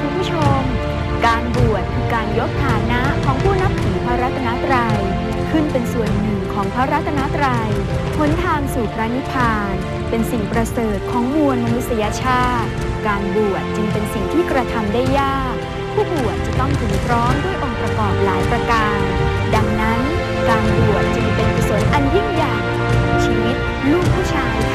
คุณผู้ชม การบวชคือการยกฐานะของผู้นับถือพระรัตนตรัย ขึ้นเป็นส่วนหนึ่งของพระรัตนตรัยหนทางสู่พระนิพพาน เป็นสิ่งประเสริฐของมวลมนุษยชาติ การบวชจึงเป็นสิ่งที่กระทำได้ยาก ผู้บวชจะต้องถึงพร้อมด้วยองค์ประกอบหลายประการ ดังนั้น การบวชจึงเป็นกุศลอันยิ่งใหญ่ของชีวิตลูกผู้ชาย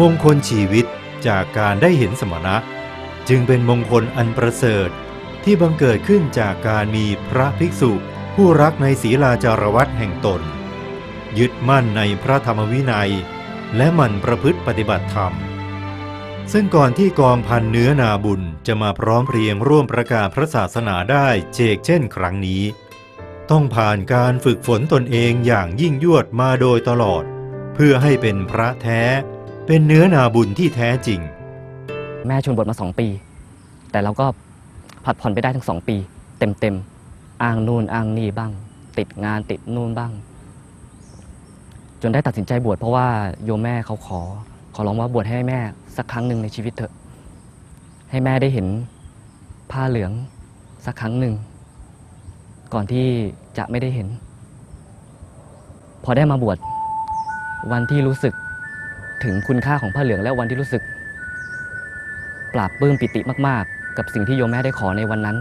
มงคลชีวิตจากการได้เห็นสมณะ จึงเป็นมงคลอันประเสริฐที่บังเกิดขึ้นจากการมีพระภิกษุ ผู้รักในศีลาจารวัตแห่งตน ยึดมั่นในพระธรรมวินัย และหมั่นประพฤติปฏิบัติธรรม ซึ่งก่อนที่กองพันเนื้อนาบุญจะมาพร้อมเพรียงร่วมประกาศพระศาสนาได้เชกเช่นครั้งนี้ ต้องผ่านการฝึกฝนตนเองอย่างยิ่งยวดมาโดยตลอด เพื่อให้เป็นพระแท้ เป็นเนื้อนาบุญที่แท้จริง แม่ชวนบวชมาสองปี แต่เราก็ผัดผ่อนไปได้ทั้งสองปี เต็มๆอ้างนู่นอ้างนี่บ้าง ติดงานติดนู่นบ้าง จนได้ตัดสินใจบวชเพราะว่าโยมแม่เขาขอ ขอร้องว่าบวชให้แม่สักครั้งหนึ่งในชีวิตเถอะ ให้แม่ได้เห็นผ้าเหลืองสักครั้งหนึ่ง ก่อนที่จะไม่ได้เห็น พอได้มาบวชวันที่รู้สึก ถึงคุณค่าของผ้าเหลืองและวันที่รู้สึก ปราบปลื้มปิติมาก ๆ กับสิ่งที่โยมแม่ได้ขอในวันนั้น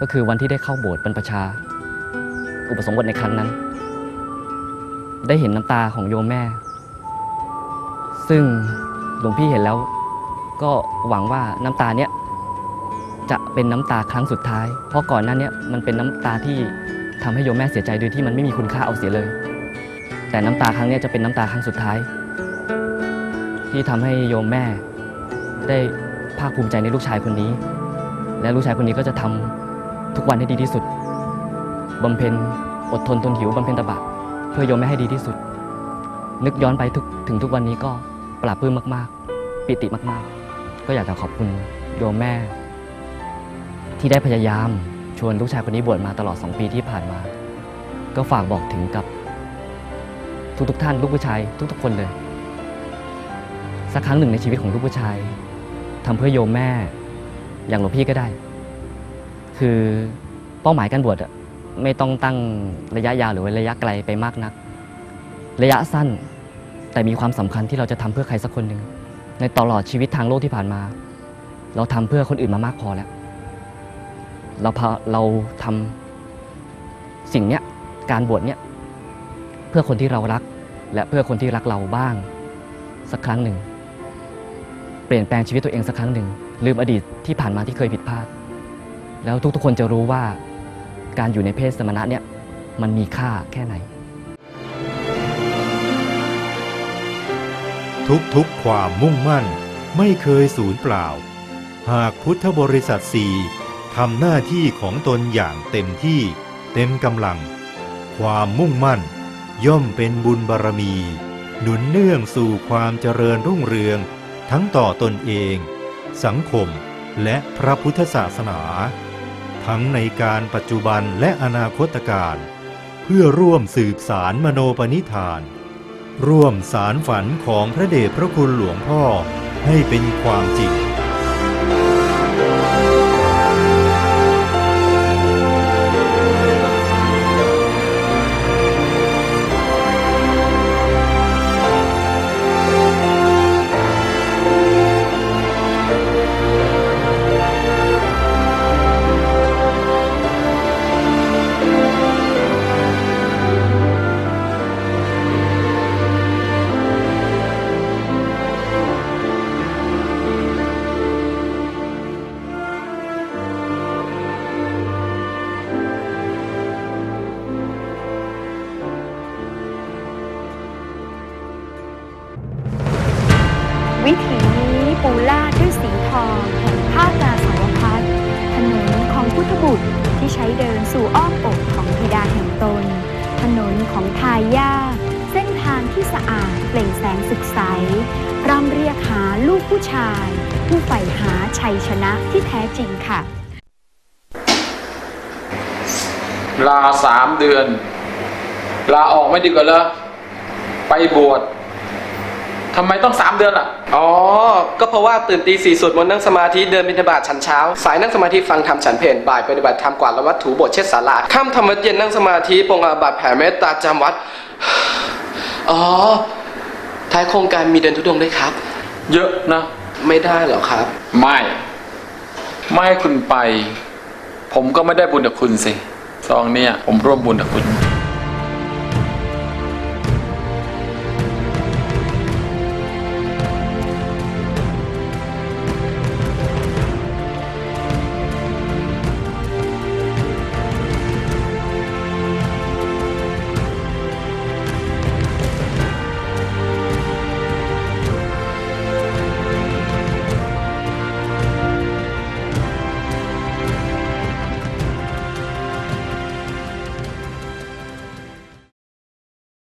ก็คือวันที่ได้เข้าโบสถ์บรรพชา อุปสมบทในครั้งนั้น ได้เห็นน้ำตาของโยมแม่ ซึ่งหลวงพี่เห็นแล้ว ก็หวังว่าน้ำตาเนี้ยจะเป็นน้ำตาครั้งสุดท้าย เพราะก่อนหน้านี้มันเป็นน้ำตาที่ทำให้โยมแม่เสียใจโดยที่มันไม่มีคุณค่าเอาเสียเลย แต่น้ำตาครั้งเนี้ยจะเป็นน้ำตาครั้งสุดท้าย ที่ทำให้โยมแม่ ได้ภาคภูมิใจในลูกชายคนนี้ และลูกชายคนนี้ก็จะทำทุกวันให้ดีที่สุดบำเพ็ญอดทนทนหิวบำเพ็ญตบะเพื่อโยมแม่ให้ดีที่สุด นึกย้อนไปทุกถึงทุกวันนี้ก็ปลาบปลื้มมากๆ ปิติมากๆ ก็อยากจะขอบคุณโยมแม่ ที่ได้พยายามชวนลูกชายคนนี้บวชมาตลอด 2 ปีที่ผ่านมา ก็ฝากบอกถึงกับทุกๆท่านลูกผู้ชายทุกๆคนเลย สักครั้งหนึ่งในชีวิตของลูกผู้ชายทำเพื่อโยมแม่ อย่างหลวงพี่ก็ได้ คือเป้าหมายการบวชอะไม่ต้องตั้งระยะยาวหรือระยะไกลไปมากนัก ระยะสั้นแต่มีความสำคัญที่เราจะทำเพื่อใครสักคนหนึ่งในตลอดชีวิตทางโลกที่ผ่านมา เราทำเพื่อคนอื่นมามากพอแล้ว เราพาเราทำสิ่งเนี้ยการบวชเนี้ยเพื่อคนที่เรารัก และเพื่อคนที่รักเราบ้าง สักครั้งหนึ่ง เปลี่ยนแปลงชีวิตตัวเองสักครั้งหนึ่ง ลืมอดีตที่ผ่านมาที่เคยผิดพลาด แล้วทุกๆคนจะรู้ว่าการอยู่ในเพศสมณะเนี่ยมันมีค่าแค่ไหน ทุกๆความมุ่งมั่นไม่เคยสูญเปล่า หากพุทธบริษัทสี่ทำหน้าที่ของตนอย่างเต็มที่เต็มกำลัง ความมุ่งมั่น ย่อมเป็นบุญบารมี หนุนเนื่องสู่ความเจริญรุ่งเรือง ทั้งต่อตนเอง สังคม และพระพุทธศาสนา ทั้งในการปัจจุบันและอนาคตการ เพื่อร่วมสืบสารมโนปณิธาน ร่วมสารฝันของพระเดชพระคุณหลวงพ่อให้เป็นความจริง เดินสู่อ้อมอกของธิดาแห่งตน ถนนของทายาเส้นทางที่สะอาดเปล่งแสงสุขใสร่ำเรียกหาลูกผู้ชาย ผู้ใฝ่หาชัยชนะที่แท้จริงค่ะ ลาสามเดือน ลาออกไม่ดีกว่าเหรอไปบวช ทำไมต้องสามเดือนล่ะ อ๋อ ก็เพราะว่าตื่นตีสี่สวดมนต์นั่งสมาธิเดินบิณฑบาตฉันเช้า สายนั่งสมาธิฟังธรรมฉันเพลบ่ายปฏิบัติธรรมกวาดละวัดถูโบทเช็ดศาลาค่ำธรรมวัดเย็นนั่งสมาธิปรงอาบัติแผ่เมตตาจำวัด อ๋อ ท้ายโครงการมีเดินทุดงค์ด้วยครับ เยอะนะ ไม่ได้เหรอครับ ไม่ ไม่ให้คุณไป ผมก็ไม่ได้บุญกับคุณสิซองเนี่ย ผมร่วมบุญกับคุณ